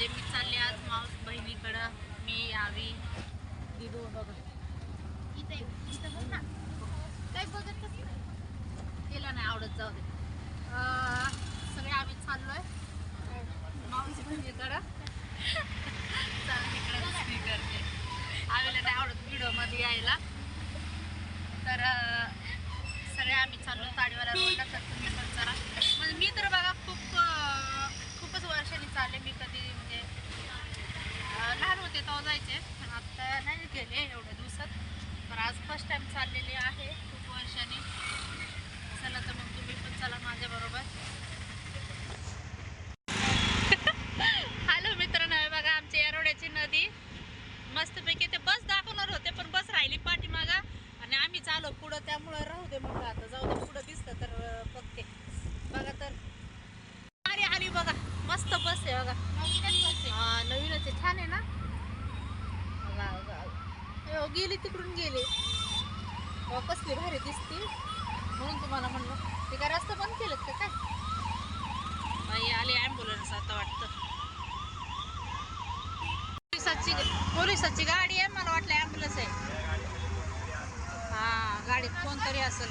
म्हणजे मी चालले आज माऊस बहिणीकडं. मी आवी दिदू बघा इथे इथं बघ ना. काही बघतच नाही. तिला नाही आवडत जाऊ दे. सगळे आम्ही चाललोय. माऊस बहिणीकडं. चालेल इकडे करते आवीला नाही आवडत व्हिडिओमध्ये यायला तर अं, सगळे आम्ही चाललो ताडीवाला रोडला तर तुम्ही पण चला म्हणजे मी तर बघा खूप अं, खूपच आले मी कधी म्हणजे लहान होते तेव्हा जायचे पण आता नाही गेले एवढ्या दिवसात. पण आज फर्स्ट टाइम चाललेली आहे खूप वर्षांनी. चला तर मग तुम्ही पण चला माझ्याबरोबर हॅलो मित्रांनो हे बघा आमच्या येरोड्याची नदी मस्तपैकी ते बस दाखवणार होते पण बस राहिली पाठीमागा आणि आम्ही चालो पुढं त्यामुळं राहू दे मग आता जाऊ दे पुढं दिसतं तर अं, बघते बघा तर अरे आली बघा मस्त बस आहे बघा नवीनच बस आहे. हा नवीनच आहे छान आहे ना बघा, बघा. हे हो, गेली तिकडून गेली. कसली भारी दिसती. म्हणून तुम्हाला म्हणलं ते काय रस्ता बंद केलं का काय? बाई आली ॲम्ब्युलन्स आता वाटतं. पोलिसाची पोलिसाची गाडी आहे मला वाटलं ॲम्ब्युलन्स आहे. हा गाडीत कोणतरी असेल.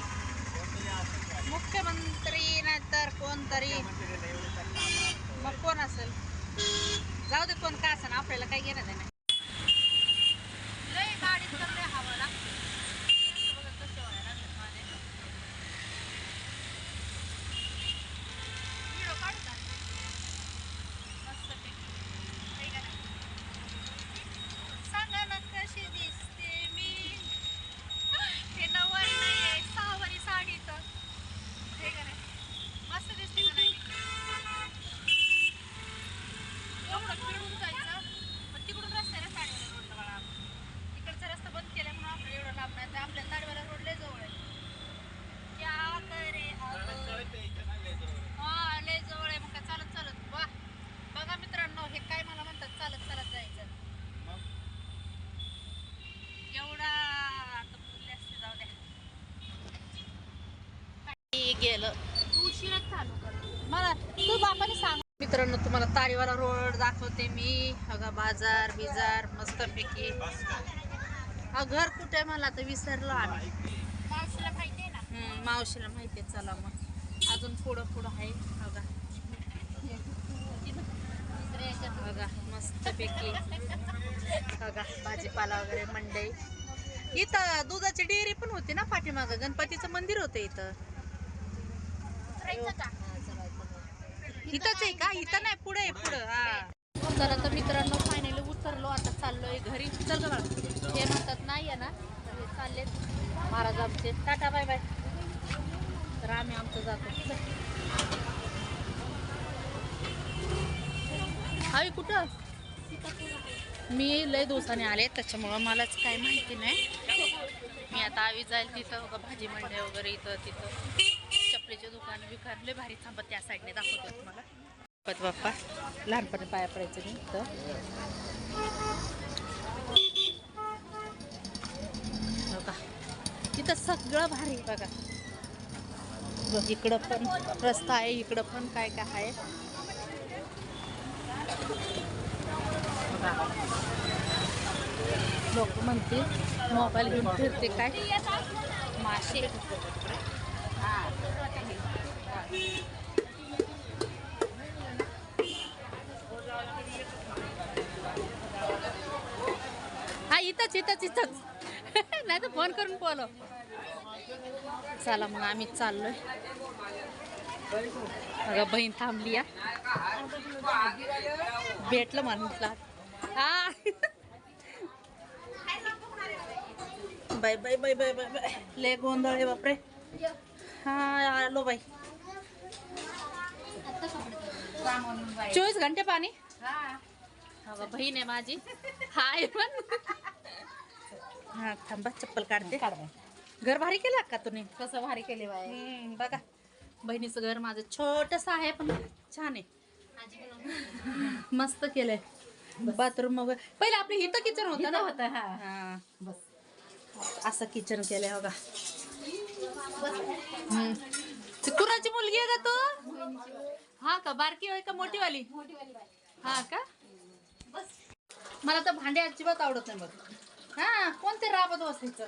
मुख्यमंत्री नाहीतर कोणतरी. मग कोण असेल? जाऊ दे कोण का असेल आपल्याला काही घेणं नाही लय गाडीत तर लय हवा लागते असं बघा कसे व्हायला लागलेत माझे. व्हिडिओ काढू का? मस्तपैकी. आहे का नाही? सांगा ना कशी दिसते मी हे नऊवारी नाहीये सहावारी साडी तर हे का नाही मस्त दिसते का नाही एवढं फिरून जायचं पण तिकडून रस्ता आहे ना ताडीवाला रोडला बाळा तिकडचा रस्ता बंद केला म्हणून आपलं एवढं लांब नाही तर आपल्या ताडीवाला रोड लय जवळ आहे क्या करे हा लय जवळ आहे मग काय चालत चालत वा बघा मित्रांनो हे काय मला म्हणतात चालत चालत जायचं एवढा आता बोलले असते जाऊ द्या काही गेलं. तू उशिराच चालू कर मला तू बापाने सांग. मित्रांनो तुम्हाला तारीवाला रोड दाखवते मी. अगं बाजार बिजार मस्तपैकी. हा घर कुठे मला आता विसरलो आम्ही. मावशीला माहिती आहे ना? मावशीला माहिती आहे. चला मग. अजून पुढं पुढं आहे. याच्यात बघा मस्तपैकी. बघा भाजीपाला वगैरे मंडई. इथं दुधाची डेअरी पण होती ना पाठीमागं? गणपतीचं मंदिर होतं इथं. इथंच आहे का? इथं नाही पुढे आहे पुढं. हा. तर मित्रांनो फायनली उतरलो. आता चाललोय घरी. चल हे म्हणतात नाही आहे ना. तर हे चाललेत महाराज आमचे टाटा बाय बाय. तर आम्ही आमचं जातो. हवी कुठं? मी लय दिवसाने आले त्याच्यामुळं मलाच काय माहिती नाही. मी आता आवी जाईल तिथं. भाजी मंडई वगैरे इथं तिथं. कपड्याचे दुकान बिकान लय भारी थांबत त्या साईडने दाखवतो तुम्हाला. बाप्पा लहानपणी पाया पडायचं मी इथं. बघा तिथं सगळं भारी आहे बघा. इकडं पण रस्ता आहे इकडं पण काय काय आहे. लोक म्हणतील मोबाईल घेऊन फिरते काय? मासे. हा इथंच इथंच इथंच. नाही तर फोन करून बोलो चला मग आम्ही चाललोय. अगं बहीण थांबली या भेटलं म्हटलं. हा. Bye bye bye bye bye bye. ले गोंधळ आहे बापरे. हा आलो बाई. चोवीस घंटे पाणी? बहीण आहे माझी. हाय पण. हा थांबा चप्पल काढते. घर भारी केलं का तुम्ही? कसं भारी केले बघा. बहिणीचं घर माझं छोटस आहे पण छान आहे. मस्त केलंय. बाथरूम वगैरे पहिले आपलं इथं किचन होतं ना? होतं हा. हा बस. असं किचन केलंय बघा. हम्म. कुणाची मुलगी आहे का तू? हा का? बारकी होय का मोठी वाली मोठी वाली बाय हा का? बस मला तर भांडे अजिबात आवडत नाही बघ. हा कोणते राबत बसायचं?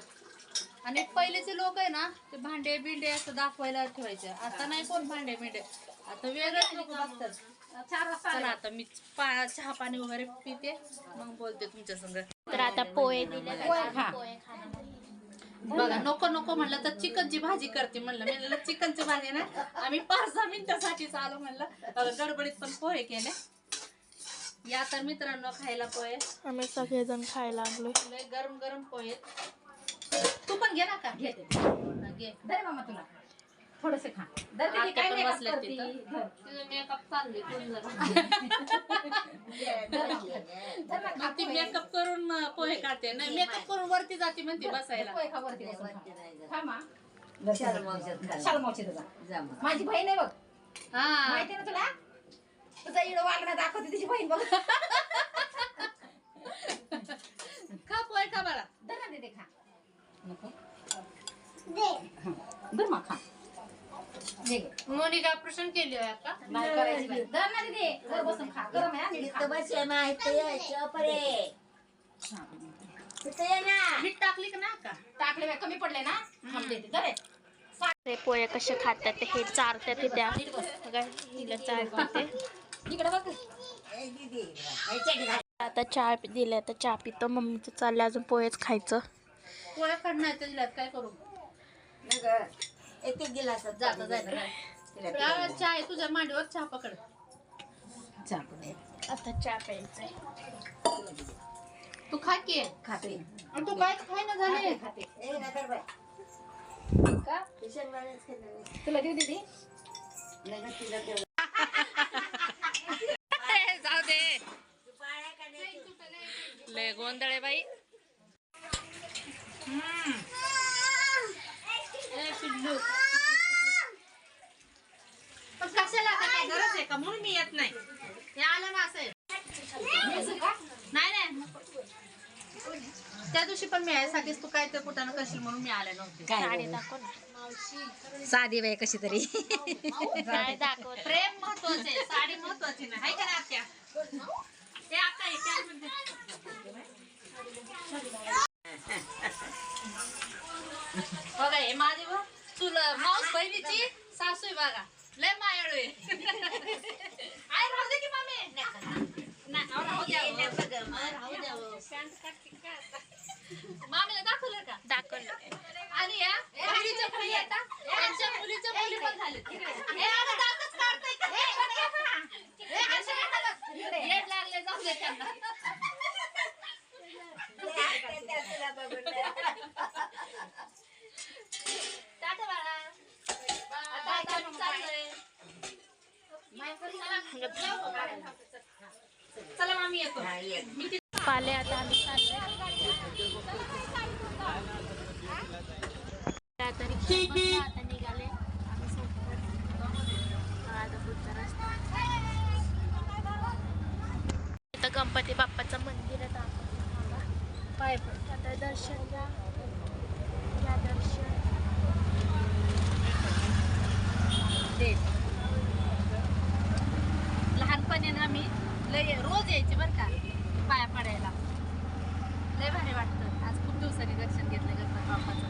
आणि पहिलेचे लोक आहे ना ते भांडे बिंडे असं दाखवायला ठेवायचे. आता नाही कोण भांडे बिंडे. आता वेगळेच लोक बघतात चला आता मी पा चहा पाणी वगैरे पिते मग बोलते तुमच्या संग. तर आता पोहे दिले. पोहे खा. बघा नको नको म्हणलं तर चिकनची भाजी करते म्हणलं. मी म्हणलं चिकनची भाजी ना आम्ही पाच सहा मिनिटासाठीच आलो म्हणलं. गडबडीत पण पोहे केले. या तर मित्रांनो खायला पोहे. आम्ही सगळेजण खायला लागलो. गरम गरम पोहे. तू पण घे ना का? घेते घे. दे मामा तुला. थोडस खा दर आत्या काय पण नाही बसल्या करती. तिथं. धर. तिचं मेकअप. धर ना. खा ती पोहे. करून अं, पोहे काढते नाही मेकअप करून वरती जाते म्हणते बसायला पोहे खा वरती बसून खा. खा मा. शाल मावशी तुझा माझी बहीण आहे बघ हा माहिती ना तुला तुझा इडं वागणं दाखवते तुझी बहीण बघ खा पोहे खा बरा धर ना दीदी खा नको. धर मा खा. मोनिका ऑपरेशन केली आहे आता. नाही करायची बाई. धर ना दीदी. घर बसून खा. गरम आहे नीट खा. मीठ टाकली का ना का टाकले बाई, कमी पडले ना? थांब देते धर हे. ते पोहे कसे खातात ते हे चारतात ते द्या. बघा हिला चारते ते इकडे बघ. आता चहा पि- दिले आता चहा पितो. मम्मीचं चाललं अजून पोहेच खायचं. पोहे काढणार काय करू? जाता जायला चहा आहे तुझ्या मांडीवर चहा पकड. चहा पुढे. आता चहा प्यायचंय. तू खा की. खाते. आणि तू काय खाय ना झाले? खाते का? तुला देऊ दीदी जाऊ दे. लय गोंधळे बाई. हम्म. ए, पिल्लू. पण कशाला आता काय गरज आहे का म्हणून मी येत नाही हे आलं ना असं आहे. नाही नाही त्या दिवशी पण मी यायसाठीच तू काय ते कुठं करशील म्हणून मी आले नव्हते. साडी दाखव ना. साधी बाई कशी तरी. प्रेम महत्त्वाचे आहे, साडी महत्वाची नाही. हाय का आत्या ते आता हे काय म्हणते बघा हे माझी बघ तुला माऊस बहिणीची सासू आहे बघा. लय मायाळू आहे आय राहू दे की मामे नाही, अहो, राहू द्या हो. अहो, राहू द्या हो. पॅन्ट काढते का आता? मामीला दाखवलं का दाखवलं आणि या बहिणीच्या मुली आता त्यांच्या मुलीच्या मुली पण झाल्या हे आता दातच काढताय का? हे अशे काय करतात? येड लागले जाऊ दे त्यांना टाटा बाळा. आता आता आम्ही चाललोय. चला मामी येतो. पाले आता आम्ही चाललोय आता रोज यायची बरं का? पाया पडायला. लय भारी वाटतं. आज खूप दिवसांनी दर्शन घेतलं गणपत बाप्पाचं.